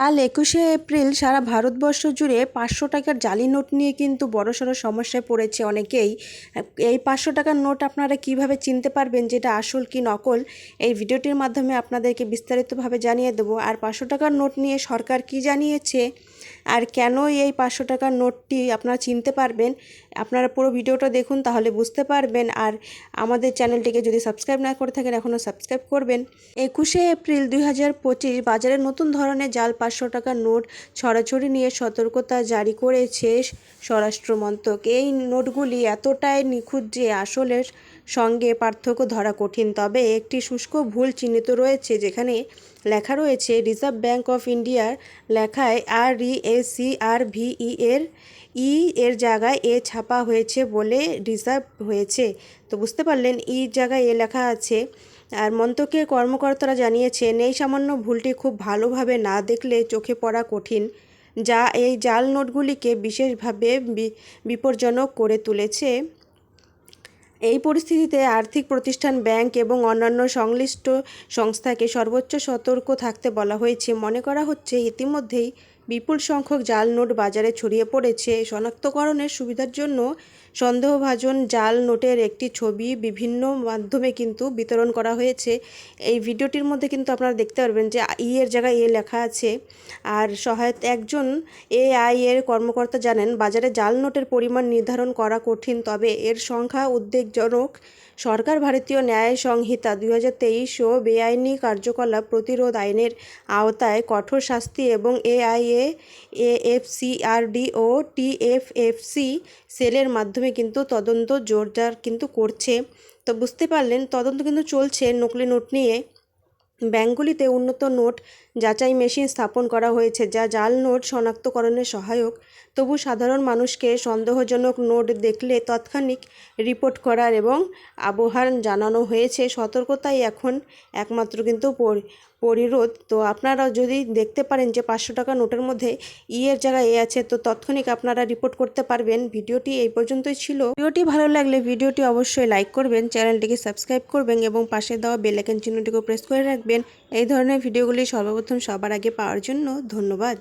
কাল একুশে এপ্রিল সারা ভারতবর্ষ জুড়ে পাঁচশো টাকার জালি নোট নিয়ে কিন্তু বড়সড় সমস্যায় পড়েছে অনেকেই। এই পাঁচশো টাকার নোট আপনারা কীভাবে চিনতে পারবেন যেটা আসল কি নকল? এই ভিডিওটির মাধ্যমে আপনাদেরকে বিস্তারিতভাবে জানিয়ে দেবো। আর পাঁচশো টাকার নোট নিয়ে সরকার কি জানিয়েছে? আর কেন এই পাঁচশো টাকার নোটটি আপনারা চিনতে পারবেন, আপনারা পুরো ভিডিওটা দেখুন তাহলে বুঝতে পারবেন। আর আমাদের চ্যানেলটিকে যদি সাবস্ক্রাইব না করে থাকেন, এখনও সাবস্ক্রাইব করবেন। একুশে এপ্রিল দুই হাজার পঁচিশ বাজারে নতুন ধরনের জাল পাঁচশো টাকার নোট ছড়াছড়ি নিয়ে সতর্কতা জারি করেছে স্বরাষ্ট্র মন্ত্রক। এই নোটগুলি এতটাই নিখুঁত যে আসলের সঙ্গে পার্থক্য ধরা কঠিন। তবে একটি শুষ্ক ভুল চিহ্নিত রয়েছে, যেখানে লেখা রয়েছে, রিজার্ভ ব্যাঙ্ক অফ ইন্ডিয়ার লেখায় আর ই এস সি আর ভিই এর ই এর জায়গায় এ ছাপা হয়েছে বলে রিজার্ভ হয়েছে। তো বুঝতে পারলেন, ই জায়গায় এ লেখা আছে। আর মন্ত্রকের কর্মকর্তারা জানিয়েছেন, এই সামান্য ভুলটি খুব ভালোভাবে না দেখলে চোখে পড়া কঠিন, যা এই জাল নোটগুলিকে বিশেষভাবে বিপজ্জনক করে তুলেছে। এই পরিস্থিতিতে আর্থিক প্রতিষ্ঠান, ব্যাংক এবং অন্যান্য সংশ্লিষ্ট সংস্থাকে সর্বোচ্চ সতর্ক থাকতে বলা হয়েছে। মনে করা হচ্ছে ইতিমধ্যেই বিপুল সংখ্যক জাল নোট বাজারে ছড়িয়ে পড়েছে। শনাক্তকরণের সুবিধার জন্য সন্দেহভাজন জাল নোটের একটি ছবি বিভিন্ন মাধ্যমে কিন্তু বিতরণ করা হয়েছে। এই ভিডিওটির মধ্যে কিন্তু আপনারা দেখতে পারবেন যে ই এর জায়গায় এ লেখা আছে। আর সহায়তা একজন এআই এর কর্মকর্তা জানেন, বাজারে জাল নোটের পরিমাণ নির্ধারণ করা কঠিন, তবে এর সংখ্যা উদ্বেগজনক। সরকার, ভারতীয় ন্যায় সংহিতা দুই হাজার তেইশ ও বেআইনি কার্যকলাপ প্রতিরোধ আইনের আওতায় কঠোর শাস্তি এবং এআইএ এএফসিআরডি ও টিএফএফসি সেলের মাধ্যমে কিন্তু তদন্ত জোরদার কিন্তু করছে। তো বুঝতে পারলেন, তদন্ত কিন্তু চলছে নকলি নোট নিয়ে। ব্যাঙ্কগুলিতে উন্নত নোট যাচাই মেশিন স্থাপন করা হয়েছে, যা জাল নোট শনাক্তকরণে সহায়ক। তবু সাধারণ মানুষকে সন্দেহজনক নোট দেখলে তৎক্ষণিক রিপোর্ট করার এবং আবহান জানানো হয়েছে। সতর্কতাই এখন একমাত্র কিন্তু পরিরোধ, তো আপনারা যদি দেখতে পারেন যে পাঁচশো টাকা নোটের মধ্যে ইয়ের এর জায়গায় এ আছে, তো তৎক্ষণিক আপনারা রিপোর্ট করতে পারবেন। ভিডিওটি এই পর্যন্তই ছিল। ভিডিওটি ভালো লাগলে ভিডিওটি অবশ্যই লাইক করবেন, চ্যানেলটিকে সাবস্ক্রাইব করবেন এবং পাশে দেওয়া বেলাইকন চিহ্নটিকে প্রেস করে রাখবেন। এই ধরনের ভিডিওগুলি সর্বপ্রথম সবার আগে পাওয়ার জন্য ধন্যবাদ।